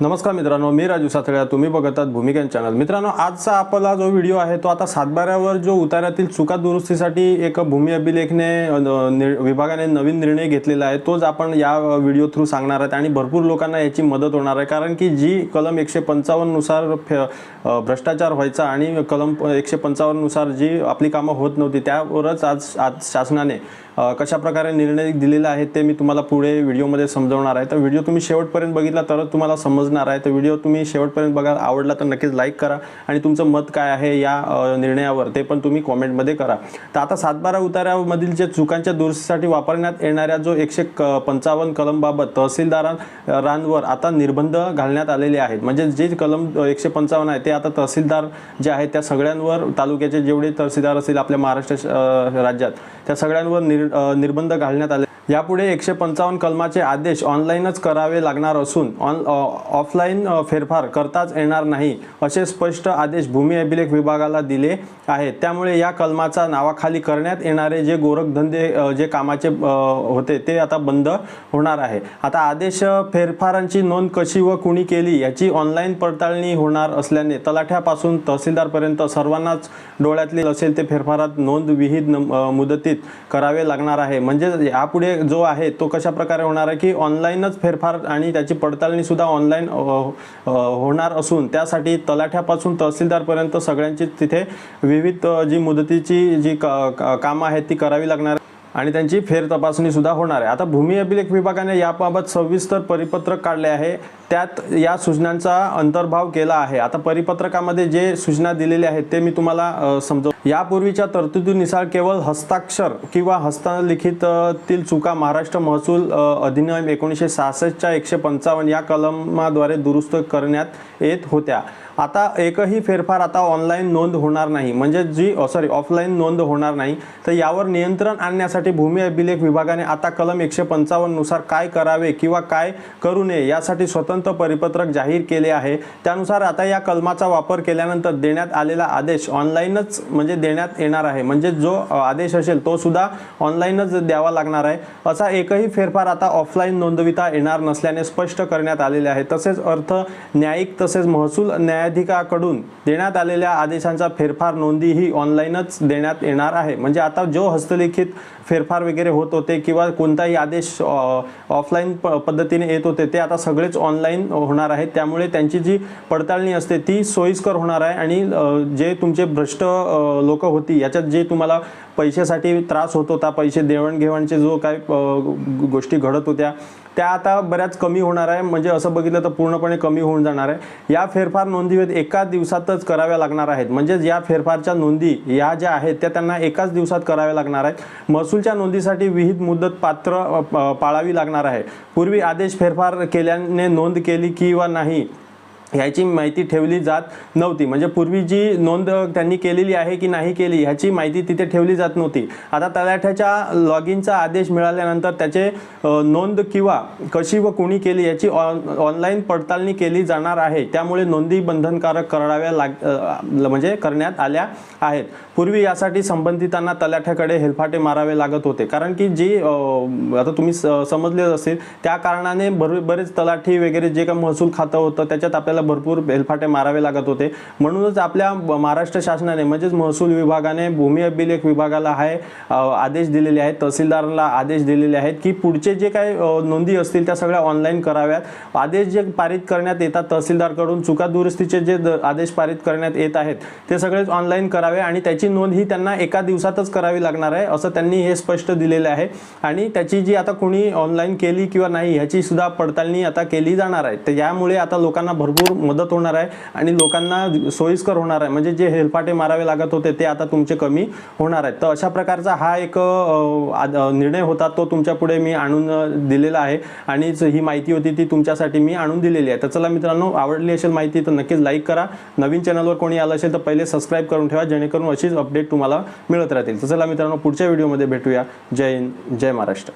नमस्कार मित्रांनो मी राजू सातळ्या. तुम्ही बघत आहात चॅनल. मित्रांनो आजचा आपला जो व्हिडिओ आहे तो आता सातबाऱ्यावर जो उतारातील चुका दुरुस्तीसाठी एक भूमी अभिलेखने नि- विभागाने नवीन निर्णय घेतलेला आहे तोच आपण या व्हिडिओ थ्रू सांगणार आहेत आणि भरपूर लोकांना याची मदत होणार आहे कारण की जी कलम एकशे पंचावन्ननुसार फे- भ्रष्टाचार व्हायचा आणि कलम एकशे पंचावन्ननुसार जी आपली कामं होत नव्हती त्यावरच आज आज शासनाने कशा प्रकारे निर्णय दिलेला आहेत ते मी तुम्हाला पुढे व्हिडिओमध्ये समजवणार आहे. तर व्हिडिओ तुम्ही शेवटपर्यंत बघितला तरच तुम्हाला समजणार आहे. तर व्हिडिओ तुम्ही शेवटपर्यंत बघा आवडला तर नक्कीच लाईक करा आणि तुमचं मत काय आहे या निर्णयावर ते पण तुम्ही कॉमेंटमध्ये करा. तर आता सातबारा उताऱ्यामधील जे चुकांच्या दुरुस्तीसाठी वापरण्यात येणाऱ्या जो एकशे क पंचावन्न कलमबाबत तहसीलदारांवर आता निर्बंध घालण्यात आलेले आहेत. म्हणजे जे कलम एकशे पंचावन्न आहे ते आता तहसीलदार जे आहेत त्या सगळ्यांवर तालुक्याचे जेवढे तहसीलदार असतील आपल्या महाराष्ट्र राज्यात त्या सगळ्यांवर निर निर्बंध घालण्यात आले. यापुढे एकशे पंचावन्न कलमाचे आदेश ऑनलाईनच करावे लागणार असून ऑन ऑफलाईन फेरफार करताच येणार नाही असे स्पष्ट आदेश भूमी अभिलेख विभागाला दिले आहेत. त्यामुळे या कलमाचा नावाखाली करण्यात येणारे जे गोरखधंदे जे कामाचे होते ते आता बंद होणार आहे. आता आदेश फेरफारांची नोंद कशी व कुणी केली याची ऑनलाईन पडताळणी होणार असल्याने तलाठ्यापासून तहसीलदारपर्यंत सर्वांनाच डोळ्यातली असेल ते फेरफारात नोंद विहित मुदतीत करावे लागणार आहे. म्हणजे यापुढे जो आहे तो कशा प्रकारे होणार आहे की ऑनलाईनच फेरफार आणि त्याची पडताळणीसुद्धा ऑनलाईन होणार असून त्यासाठी तलाठ्यापासून तहसीलदारपर्यंत सगळ्यांची तिथे विविध जी मुदतीची जी क- कामं आहेत ती करावी लागणार आणि त्यांची फेर तपासणीसुद्धा होणार आहे. आता भूमी अभिलेख विभागाने याबाबत सविस्तर परिपत्रक काढले आहे. त्यात या सूचनांचा अंतर्भाव केला आहे. आता परिपत्रकामध्ये जे सूचना दिलेल्या आहेत ते मी तुम्हाला समजव यापूर्वीच्या तरतुदीनुसार केवळ हस्ताक्षर किंवा हस्तलिखिततील चुका महाराष्ट्र महसूल अधिनियम एकोणीसशे सहासष्टच्या एकशे पंचावन्न या कलमाद्वारे दुरुस्त करण्यात येत होत्या. आता एकही फेरफार आता ऑनलाईन नोंद होणार नाही. म्हणजे जी सॉरी ऑफलाईन नोंद होणार नाही. तर यावर नियंत्रण आणण्यासाठी भूमी अभिलेख विभागाने आता कलम एकशे पंचावन्ननुसार काय करावे किंवा काय करू नये यासाठी स्वतंत्र परिपत्रक जाहीर केले आहे. त्यानुसार आता या कलमाचा वापर केल्यानंतर देण्यात आलेला आदेश ऑनलाईनच म्हणजे म्हणजे देण्यात येणार आहे. म्हणजे जो आदेश असेल तो सुद्धा ऑनलाईनच द्यावा लागणार आहे. असा एकही फेरफार आता ऑफलाईन नोंदविता येणार नसल्याने स्पष्ट करण्यात आलेले आहे. तसेच अर्थ न्यायिक तसेच महसूल न्यायाधिकाकडून देण्यात आलेल्या आदेशांचा फेरफार नोंदी ही ऑनलाईनच देण्यात येणार आहे. म्हणजे आता जो हस्तलिखित फेरफार वगैरे होत होते किंवा कोणताही आदेश ऑफलाईन पद्धतीने येत होते ते आता सगळेच ऑनलाईन होणार आहेत. त्यामुळे त्यांची जी पडताळणी असते ती सोयीस्कर होणार आहे. आणि जे तुमचे भ्रष्ट लोक होती याच्यात जे तुम्हाला पैशासाठी त्रास होत होता पैसे देवाणघेवाणचे जो काय गोष्टी घडत होत्या त्या आता बऱ्याच कमी होणार आहे. म्हणजे असं बघितलं तर पूर्णपणे कमी होऊन जाणार आहे. या फेरफार नोंदी एका दिवसातच कराव्या लागणार आहेत. म्हणजेच या फेरफारच्या नोंदी या ज्या आहेत त्या त्यांना एकाच दिवसात कराव्या लागणार आहेत. महसूलच्या नोंदीसाठी विहित मुदत पात्र पाळावी लागणार आहे. पूर्वी आदेश फेरफार केल्याने नोंद केली किंवा नाही ह्याची माहिती ठेवली जात नव्हती. म्हणजे पूर्वी जी नोंद त्यांनी केलेली आहे की नाही केली ह्याची माहिती तिथे ठेवली जात नव्हती. आता तलाठ्याच्या लॉग इनचा आदेश मिळाल्यानंतर त्याचे नोंद किंवा कशी व कुणी केली याची ऑन ऑनलाईन पडताळणी केली जाणार आहे. त्यामुळे नोंदी बंधनकारक कराव्या लाग म्हणजे करण्यात आल्या आहेत. पूर्वी यासाठी संबंधितांना तलाठ्याकडे हेलफाटे मारावे लागत होते. कारण की जी आता तुम्ही स- समजले असेल त्या कारणाने भर बरेच तलाठी वगैरे जे काही महसूल खातं होतं त्याच्यात आपल्याला भरपूर बेलफाटे मारावे लागत होते. म्हणूनच आपल्या महाराष्ट्र शासनाने म्हणजेच महसूल विभागाने भूमी अभिलेख विभागाला आहे आदेश दिलेले आहेत तहसीलदारांना आदेश दिलेले आहेत की पुढचे जे काही नोंदी असतील त्या सगळ्या ऑनलाईन कराव्यात. आदेश जे पारित करण्यात येतात तहसीलदारकडून चुका दुरुस्तीचे जे द- आदेश पारित करण्यात येत आहेत ते सगळेच ऑनलाईन करावे आणि त्याची नोंद ही त्यांना एका दिवसातच करावी लागणार आहे असं त्यांनी हे स्पष्ट दिलेलं आहे. आणि त्याची जी आता कुणी ऑनलाईन केली किंवा नाही ह्याची सुद्धा पडताळणी आता केली जाणार आहे. तर यामुळे आता लोकांना भरपूर मदत होणार आहे आणि लोकांना सोयीस्कर होणार आहे. म्हणजे जे हेलपाटे मारावे लागत होते ते आता तुमचे कमी होणार आहेत. तर अशा प्रकारचा हा एक आद- निर्णय होता तो तुमच्यापुढे मी आणून दिलेला आहे. आणि ही माहिती होती ती तुमच्यासाठी मी आणून दिलेली आहे. तर चला मित्रांनो आवडली असेल माहिती तर नक्कीच लाईक करा. नवीन चॅनलवर कोणी आलं असेल तर पहिले सबस्क्राईब करून ठेवा जेणेकरून अशीच अपडेट तुम्हाला मिळत राहतील. तर चला मित्रांनो पुढच्या व्हिडिओमध्ये भेटूया. जय हिंद जय महाराष्ट्र.